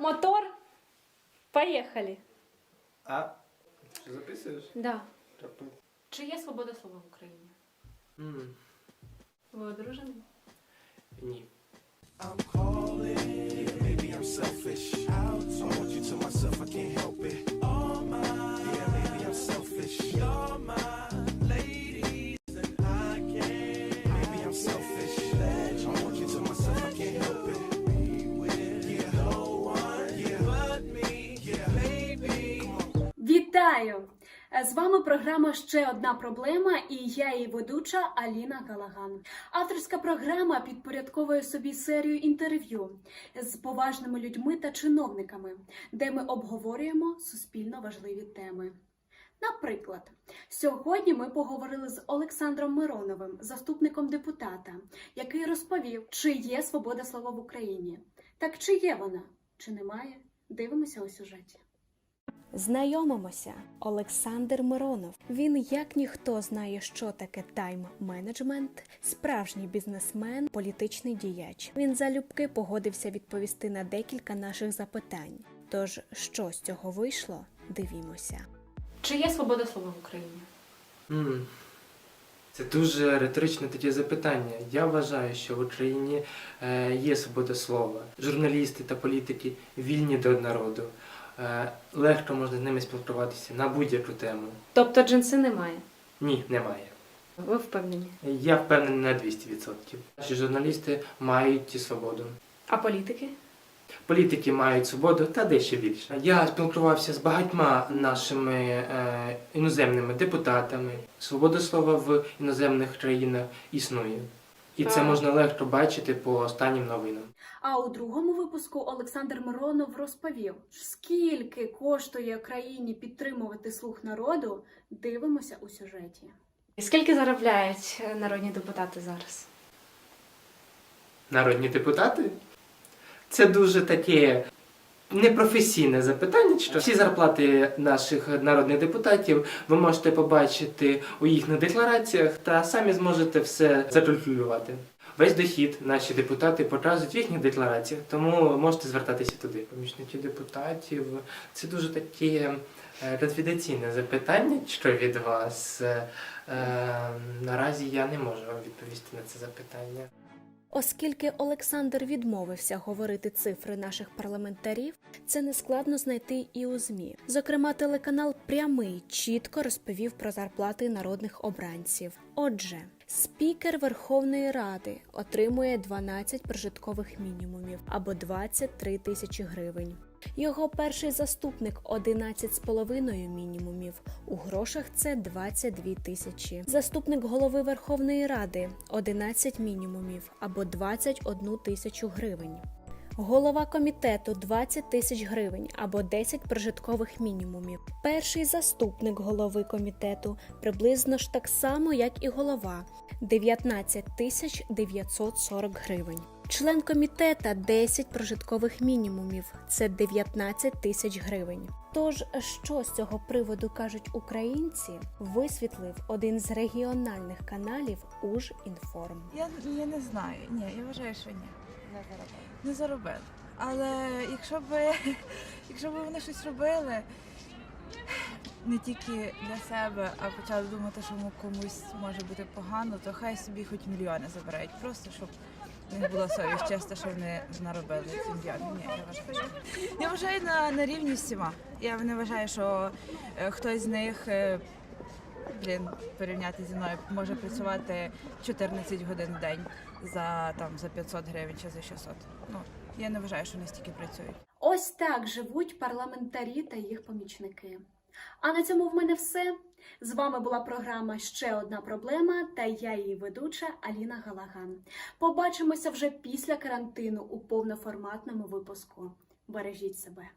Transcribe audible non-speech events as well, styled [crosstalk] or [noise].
мотор. Поїхали. А? Що записуєш? Да. Чи є свобода слова в Україні? Mm. Ви одружені? Ні. Вітаю! З вами програма Ще одна проблема і я її ведуча Аліна Галаган. Авторська програма підпорядковує собі серію інтерв'ю з поважними людьми та чиновниками, де ми обговорюємо суспільно важливі теми. Наприклад, сьогодні ми поговорили з Олександром Мироновим, заступником депутата, який розповів, чи є свобода слова в Україні. Так чи є вона, чи немає? Дивимося у сюжеті. Знайомимося, Олександр Миронов. Він як ніхто знає, що таке тайм-менеджмент, справжній бізнесмен, політичний діяч. Він залюбки погодився відповісти на декілька наших запитань. Тож, що з цього вийшло, дивімося. Чи є свобода слова в Україні? М, Це дуже риторичне таке запитання. Я вважаю, що в Україні е, є свобода слова. Журналісти та політики вільні до народу. Е, легко можна з ними спілкуватися на будь-яку тему. Тобто джинси немає. Ні, немає. Ви впевнені? Я впевнений на 200%. Наші журналісти мають свободу. А політики? Політики мають свободу та дещо більше. Я спілкувався з багатьма нашими е, іноземними депутатами. Свобода слова в іноземних країнах існує. І це можна легко бачити по останнім новинам. А у другому випуску Олександр Миронов розповів, скільки коштує країні підтримувати слух народу. Дивимося у сюжеті. Скільки заробляють е, народні депутати зараз? Народні депутати? Це дуже таке непрофесійне запитання. Що всі зарплати наших народних депутатів ви можете побачити у їхніх деклараціях та самі зможете все закалькулювати. Весь дохід наші депутати показують в їхніх деклараціях, тому можете звертатися туди. Помічники депутатів це дуже такі е, конфіденційне запитання, що від вас. Е, е, наразі я не можу вам відповісти на це запитання. Оскільки Олександр відмовився говорити цифри наших парламентарів, це нескладно знайти і у ЗМІ. Зокрема, телеканал Прямий чітко розповів про зарплати народних обранців. Отже, спікер Верховної Ради отримує 12 прожиткових мінімумів або 23 тисячі гривень. Його перший заступник 11,5 мінімумів. У грошах це 22 тисячі. Заступник голови Верховної Ради 11 мінімумів або 21 тисячу гривень. Голова комітету 20 тисяч гривень або 10 прожиткових мінімумів. Перший заступник голови комітету приблизно ж так само, як і голова 19 тисяч 940 гривень. Член комітета 10 прожиткових мінімумів це 19 тисяч гривень. Тож, що з цього приводу кажуть українці, висвітлив один з регіональних каналів Ужінформ. Я, я не знаю. Ні, я вважаю, що ні. Не заробили. Не заробили. Але якщо б [laughs] якщо б вони щось робили не тільки для себе, а почали думати, що комусь може бути погано, то хай собі хоч мільйони забирають. Просто щоб в них була совість честа, що вони наробили ці мільйони. Ні, я вважаю. Я вважаю на, на рівні з всіма. Я не вважаю, що е, хтось з них. е, Блін, порівняти зі мною може працювати 14 годин в день за там за 500 гривень чи за 600. Ну я не вважаю, що вони стільки працюють. Ось так живуть парламентарі та їх помічники. А на цьому в мене все. З вами була програма Ще одна проблема та я її ведуча Аліна Галаган. Побачимося вже після карантину у повноформатному випуску. Бережіть себе.